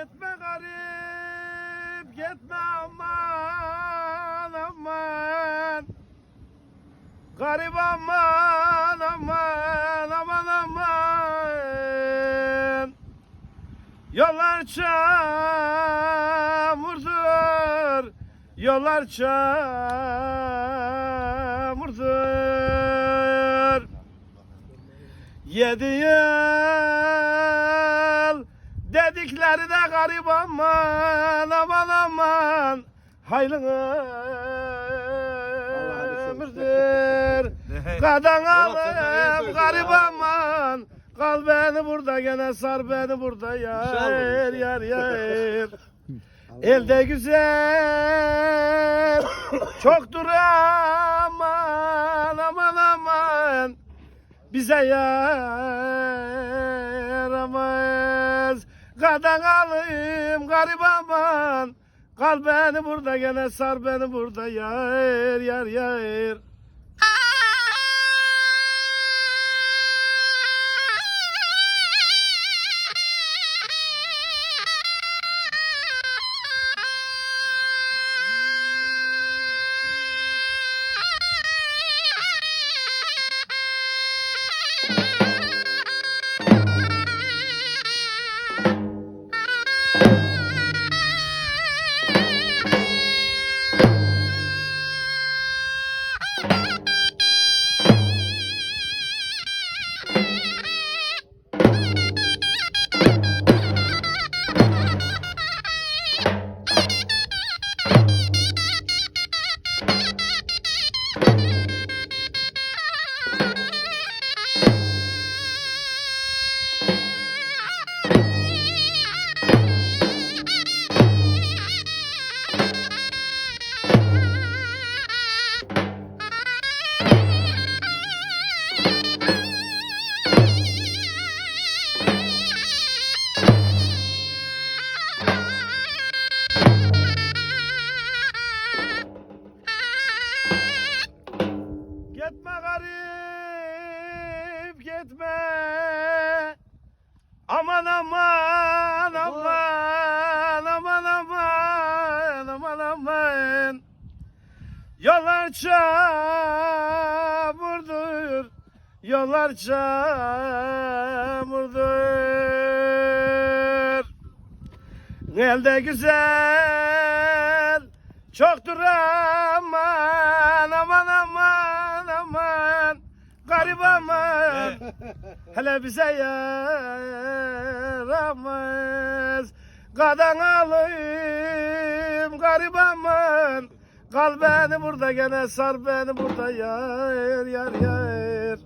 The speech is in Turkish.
Gitme aman aman. Garip aman aman aman aman. Yollar çamurdur Yollar çamurdur. Yedi yıl dedikleri de garip aman aman aman. Hayırlı ömürdür. Kadan alıp garip aman. Kal beni burada gene sar beni burada yar yar yar. Elde güzel çoktur aman aman aman. Bize yaramaz. Kadan alayım garip aman. Kal beni burada gene sar beni burada yar yar yar. Çamurdur. Yollar çamurdur. Elde güzel çoktur aman aman aman aman garip aman hele bize yaramaz kadan alayım garip aman kal beni burada gene sar beni burada yar yar yar